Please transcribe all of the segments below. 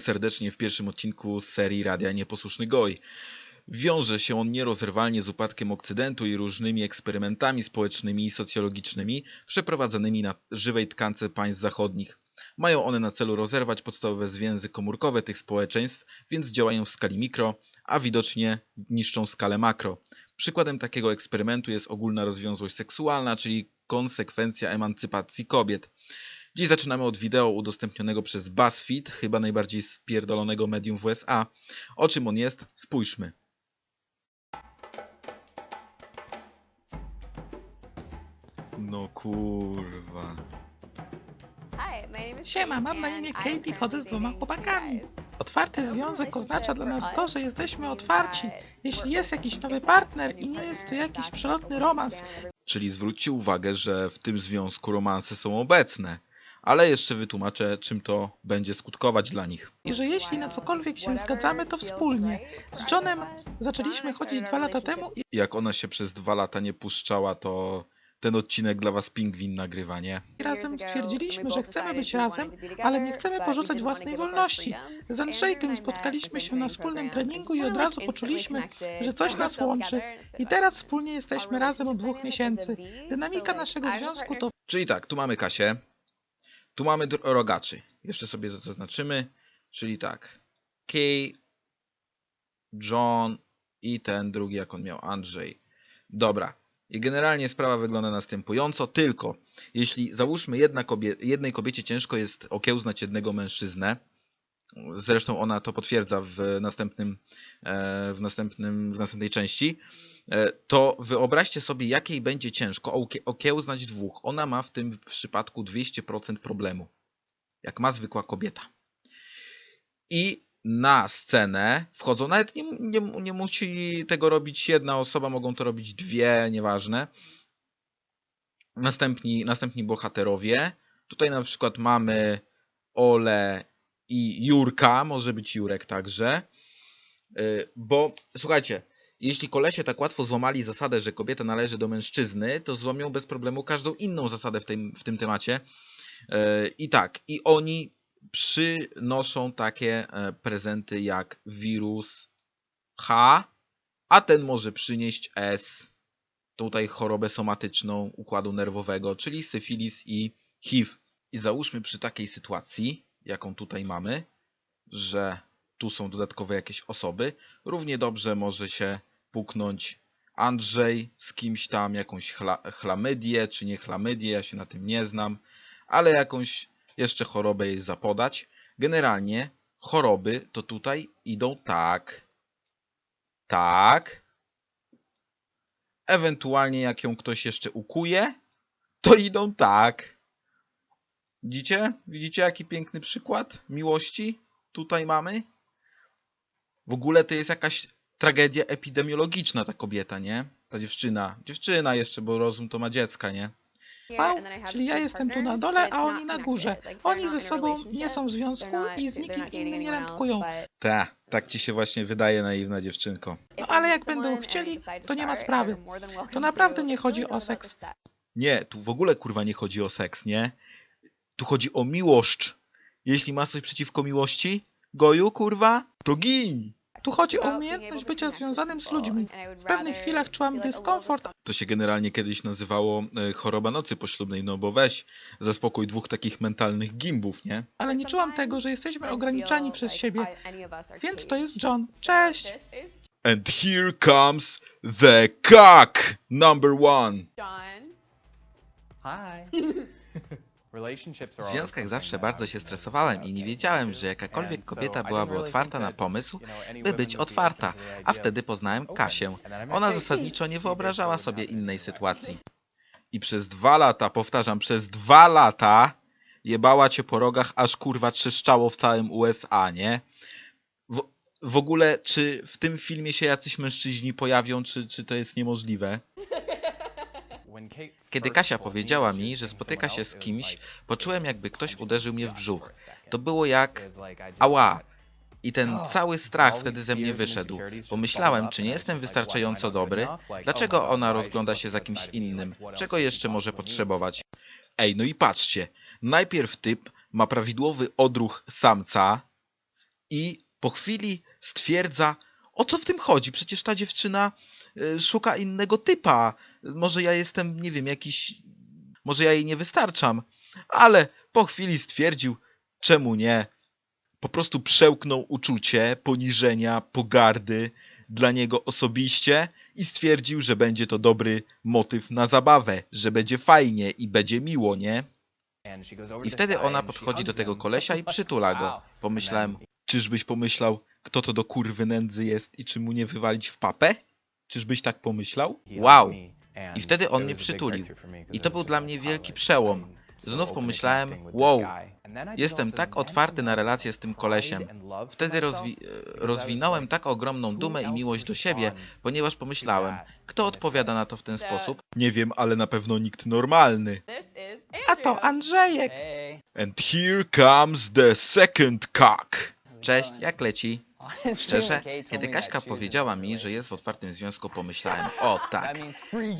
Serdecznie w pierwszym odcinku serii Radia Nieposłuszny Goj. Wiąże się on nierozerwalnie z upadkiem Okcydentu i różnymi eksperymentami społecznymi i socjologicznymi przeprowadzanymi na żywej tkance państw zachodnich. Mają one na celu rozerwać podstawowe zwięzy komórkowe tych społeczeństw, więc działają w skali mikro, a widocznie niszczą skalę makro. Przykładem takiego eksperymentu jest ogólna rozwiązłość seksualna, czyli konsekwencja emancypacji kobiet. Dziś zaczynamy od wideo udostępnionego przez BuzzFeed, chyba najbardziej spierdolonego medium w USA. O czym on jest? Spójrzmy. No kurwa. Siema, mam na imię Katie, chodzę z dwoma chłopakami. Otwarty związek oznacza dla nas to, że jesteśmy otwarci. Jeśli jest jakiś nowy partner i nie jest to jakiś przelotny romans, Czyli zwróćcie uwagę, że w tym związku romanse są obecne. Ale jeszcze wytłumaczę, czym to będzie skutkować dla nich. i że jeśli na cokolwiek się zgadzamy, to wspólnie. Z Johnem zaczęliśmy chodzić dwa lata temu i Jak ona się przez dwa lata nie puszczała, to ten odcinek dla was pingwin nagrywa, nie? razem stwierdziliśmy, że chcemy być razem, ale nie chcemy porzucać własnej wolności. Z Andrzejkiem spotkaliśmy się na wspólnym treningu i od razu poczuliśmy, że coś nas łączy. I teraz wspólnie jesteśmy razem od dwóch miesięcy. Dynamika naszego związku to Czyli tak, tu mamy Kasię, tu mamy rogaczy. Jeszcze sobie zaznaczymy. Czyli tak, Kay, John i ten drugi, jak on miał, Andrzej. Dobra. I generalnie sprawa wygląda następująco, tylko jeśli załóżmy jedna kobie jednej kobiecie ciężko jest okiełznać jednego mężczyznę, zresztą ona to potwierdza w następnym, e, w następnym, w następnej części, e, to wyobraźcie sobie, jakiej będzie ciężko okie- okiełznać dwóch. Ona ma w tym przypadku 200% problemu, jak ma zwykła kobieta. I na scenę wchodzą, nawet nie, nie, nie musi tego robić jedna osoba, mogą to robić dwie, nieważne. Następni, następni bohaterowie. Tutaj na przykład mamy Ole i Jurka, może być Jurek także. Yy, Bo słuchajcie, jeśli kolesie tak łatwo złamali zasadę, że kobieta należy do mężczyzny, to złamią bez problemu każdą inną zasadę w tym, w tym temacie. Yy, I tak, i oni przynoszą takie e, prezenty jak wirus H, a ten może przynieść S, tutaj chorobę somatyczną układu nerwowego, czyli syfilis i HIV. I załóżmy przy takiej sytuacji, jaką tutaj mamy, że tu są dodatkowe jakieś osoby, równie dobrze może się puknąć Andrzej z kimś tam, jakąś chla, chlamydię, czy nie chlamydię, ja się na tym nie znam, ale jakąś jeszcze chorobę jej zapodać. Generalnie choroby to tutaj idą tak, tak. Ewentualnie jak ją ktoś jeszcze ukuje, to idą tak. Widzicie? Widzicie jaki piękny przykład miłości tutaj mamy? W ogóle to jest jakaś tragedia epidemiologiczna ta kobieta, nie? Ta dziewczyna. Dziewczyna jeszcze, bo rozum to ma dziecka, nie? Czyli ja jestem tu na dole, a oni na górze. Oni ze sobą nie są w związku i z nikim innym nie randkują. Ta, tak ci się właśnie wydaje naiwna dziewczynko. No ale jak będą chcieli, to nie ma sprawy. To naprawdę nie chodzi o seks. Nie, tu w ogóle kurwa nie chodzi o seks, nie? Tu chodzi o miłość. Jeśli masz coś przeciwko miłości, goju kurwa, to gin. Tu chodzi o umiejętność bycia związanym z ludźmi. W pewnych chwilach czułam dyskomfort, To się generalnie kiedyś nazywało e, choroba nocy poślubnej, no bo weź zaspokój dwóch takich mentalnych gimbów, nie? ale nie czułam tego, że jesteśmy ograniczani przez siebie. Więc to jest John. Cześć! And here comes the cock number one. John. Hi. W związkach zawsze bardzo się stresowałem i nie wiedziałem, że jakakolwiek kobieta byłaby otwarta na pomysł, by być otwarta, a wtedy poznałem. Kasię. Ona zasadniczo nie wyobrażała sobie innej sytuacji. I przez dwa lata, powtarzam, przez dwa lata jebała cię po rogach, aż kurwa trzeszczało w całym USA, nie? W, w ogóle, czy w tym filmie się jacyś mężczyźni pojawią, czy, czy to jest niemożliwe? Kiedy Kasia powiedziała mi, że spotyka się z kimś, poczułem jakby ktoś uderzył mnie w brzuch. To było jak ała. I ten Oh, cały strach wtedy ze mnie wyszedł. Pomyślałem, czy nie jestem wystarczająco dobry? oh Dlaczego ona rozgląda się za kimś innym? Czego jeszcze może potrzebować? Ej, no i patrzcie. Najpierw typ ma prawidłowy odruch samca, i po chwili stwierdza, o co w tym chodzi? Przecież ta dziewczyna y, szuka innego typa. Może ja jestem, nie wiem, jakiś. Może ja jej nie wystarczam. Ale po chwili stwierdził, czemu nie? Po prostu przełknął uczucie poniżenia, pogardy dla niego osobiście i stwierdził, że będzie to dobry motyw na zabawę, że będzie fajnie i będzie miło, nie? I wtedy ona podchodzi do tego kolesia i przytula go. Pomyślałem, czyżbyś pomyślał, kto to do kurwy nędzy jest i czy mu nie wywalić w papę? Czyżbyś tak pomyślał? Wow! I wtedy on mnie przytulił. I to był dla mnie wow, wielki przełom. Znów pomyślałem, wow, Jestem tak otwarty na relację z tym kolesiem. Wtedy rozwi was rozwinąłem tak ogromną dumę i miłość do siebie, ponieważ pomyślałem, kto odpowiada na to w ten sposób? Nie wiem, ale na pewno nikt normalny. A to Andrzejek. And here comes the second cock. Cześć, jak leci? Szczerze, kiedy Kaśka powiedziała mi, że jest w otwartym związku, pomyślałem, o tak,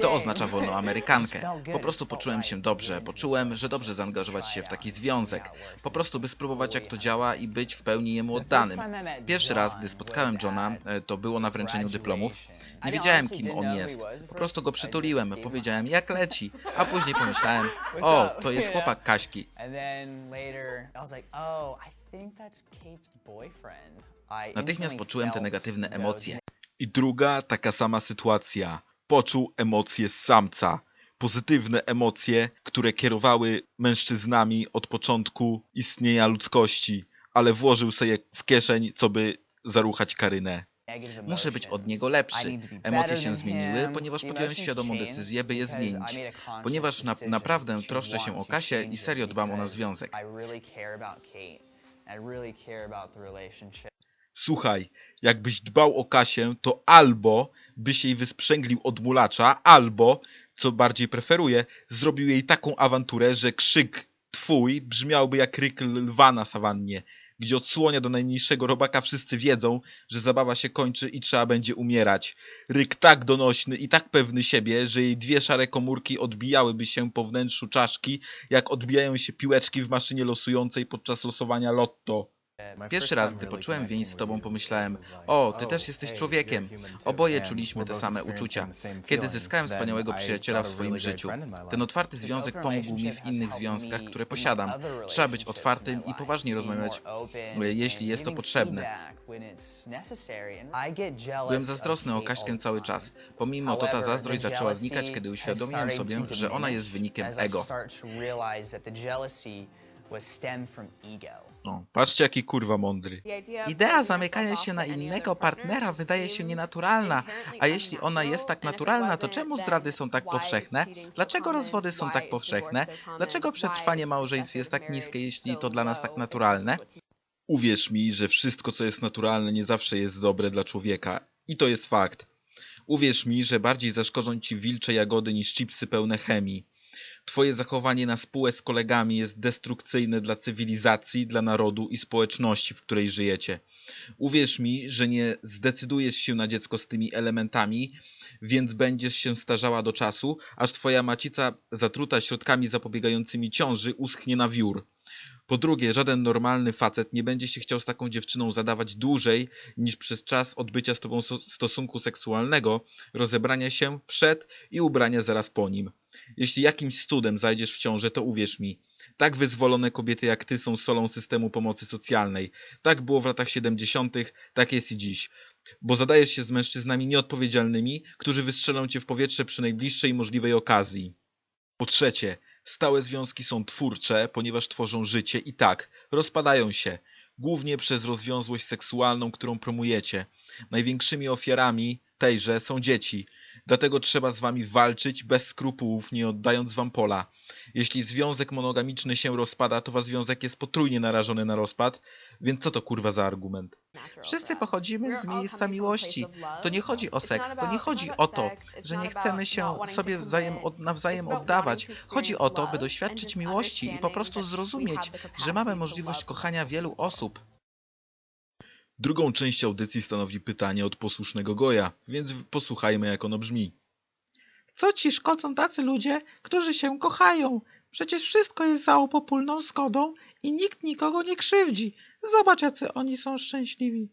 to oznacza wolną Amerykankę. Po prostu poczułem się dobrze, poczułem, że dobrze zaangażować się w taki związek. Po prostu by spróbować jak to działa i 100%. być w pełni jemu oddanym. Pierwszy raz, gdy spotkałem Johna, e, to było na wręczeniu dyplomów. Nie wiedziałem, kim on jest. Po prostu go przytuliłem, powiedziałem, jak leci. A później pomyślałem, o, to jest chłopak? Kaśki. Natychmiast poczułem te negatywne emocje. I druga taka sama sytuacja. Poczuł emocje z samca. Pozytywne emocje, które kierowały mężczyznami od początku istnienia ludzkości, ale włożył sobie w kieszeń, co by zaruchać Karynę. Muszę być od niego lepszy. Emocje się zmieniły, ponieważ podjąłem świadomą decyzję, by je zmienić. Ponieważ na, naprawdę troszczę się o Kasię i serio dbam o nasz związek. Słuchaj, jakbyś dbał o Kasię, to albo byś jej wysprzęglił od mulacza, albo, co bardziej preferuję, zrobił jej taką awanturę, że krzyk twój brzmiałby jak ryk lwa na sawannie, gdzie od słonia do najmniejszego robaka wszyscy wiedzą, że zabawa się kończy i trzeba będzie umierać. Ryk tak donośny i tak pewny siebie, że jej dwie szare komórki odbijałyby się po wnętrzu czaszki, jak odbijają się piłeczki w maszynie losującej podczas losowania lotto. Pierwszy raz, gdy poczułem więź z tobą, pomyślałem, o, ty oh, też jesteś człowiekiem. Oboje czuliśmy te same uczucia. Kiedy zyskałem wspaniałego przyjaciela w swoim życiu. Ten otwarty związek pomógł mi w innych związkach, które posiadam. Trzeba być otwartym i poważnie rozmawiać, jeśli jest to potrzebne. Byłem zazdrosny o Kaśkę cały czas. Pomimo to ta zazdrość zaczęła znikać, kiedy uświadomiłem sobie, że ona jest wynikiem ego. Patrzcie jaki kurwa mądry. Idea zamykania się na innego partnera wydaje się nienaturalna, a jeśli ona jest tak naturalna, to czemu zdrady są tak powszechne? Dlaczego rozwody są tak powszechne? Dlaczego przetrwanie małżeństw jest tak niskie, jeśli to dla nas tak naturalne? Uwierz mi, że wszystko, co jest naturalne, nie zawsze jest dobre dla człowieka. I to jest fakt. Uwierz mi, że bardziej zaszkodzą ci wilcze jagody niż chipsy pełne chemii. Twoje zachowanie na spółę z kolegami jest destrukcyjne dla cywilizacji, dla narodu i społeczności, w której żyjecie. Uwierz mi, że nie zdecydujesz się na dziecko z tymi elementami, więc będziesz się starzała do czasu, aż twoja macica zatruta środkami zapobiegającymi ciąży uschnie na wiór. Po drugie, żaden normalny facet nie będzie się chciał z taką dziewczyną zadawać dłużej niż przez czas odbycia z tobą stosunku seksualnego, rozebrania się przed i ubrania zaraz po nim. Jeśli jakimś cudem zajdziesz w ciążę, to uwierz mi, tak wyzwolone kobiety jak ty są solą systemu pomocy socjalnej. Tak było w latach 70., tak jest i dziś. Bo zadajesz się z mężczyznami nieodpowiedzialnymi, którzy wystrzelą cię w powietrze przy najbliższej możliwej okazji. Po trzecie, stałe związki są twórcze, ponieważ tworzą życie i tak, rozpadają się. Głównie przez rozwiązłość seksualną, którą promujecie. Największymi ofiarami tejże są dzieci. Dlatego trzeba z wami walczyć bez skrupułów, nie oddając wam pola. Jeśli związek monogamiczny się rozpada, to wasz związek jest potrójnie narażony na rozpad, więc co to kurwa za argument? Wszyscy pochodzimy z miejsca miłości. To nie chodzi o seks, to nie chodzi o to, że nie chcemy się sobie wzajem od, nawzajem oddawać. Chodzi o to, by doświadczyć miłości i po prostu zrozumieć, że mamy możliwość kochania wielu osób. Drugą część audycji stanowi pytanie od posłusznego Goja, więc posłuchajmy jak ono brzmi. Co ci szkodzą tacy ludzie, którzy się kochają? Przecież wszystko jest za obopólną zgodą i nikt nikogo nie krzywdzi. Zobacz, jacy oni są szczęśliwi.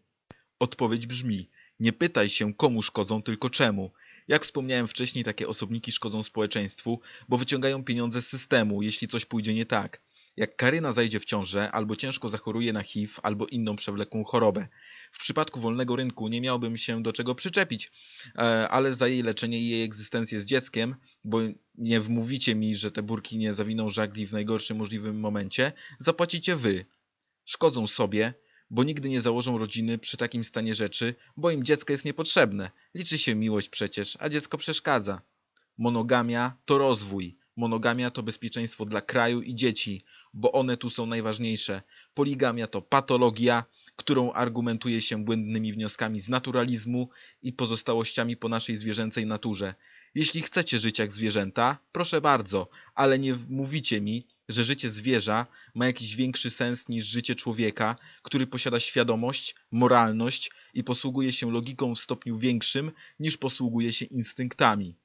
Odpowiedź brzmi: nie pytaj się, komu szkodzą, tylko czemu. Jak wspomniałem wcześniej, takie osobniki szkodzą społeczeństwu, bo wyciągają pieniądze z systemu, jeśli coś pójdzie nie tak. Jak Karyna zajdzie w ciążę, albo ciężko zachoruje na HIV, albo inną przewlekłą chorobę. W przypadku wolnego rynku nie miałbym się do czego przyczepić, e, ale za jej leczenie i jej egzystencję z dzieckiem, bo nie wmówicie mi, że te burki nie zawiną żagli w najgorszym możliwym momencie, zapłacicie wy. Szkodzą sobie, bo nigdy nie założą rodziny przy takim stanie rzeczy, bo im dziecko jest niepotrzebne. Liczy się miłość przecież, a dziecko przeszkadza. Monogamia to rozwój. Monogamia to bezpieczeństwo dla kraju i dzieci, bo one tu są najważniejsze. Poligamia to patologia, którą argumentuje się błędnymi wnioskami z naturalizmu i pozostałościami po naszej zwierzęcej naturze. Jeśli chcecie żyć jak zwierzęta, proszę bardzo, ale nie mówicie mi, że życie zwierza ma jakiś większy sens niż życie człowieka, który posiada świadomość, moralność i posługuje się logiką w stopniu większym niż posługuje się instynktami.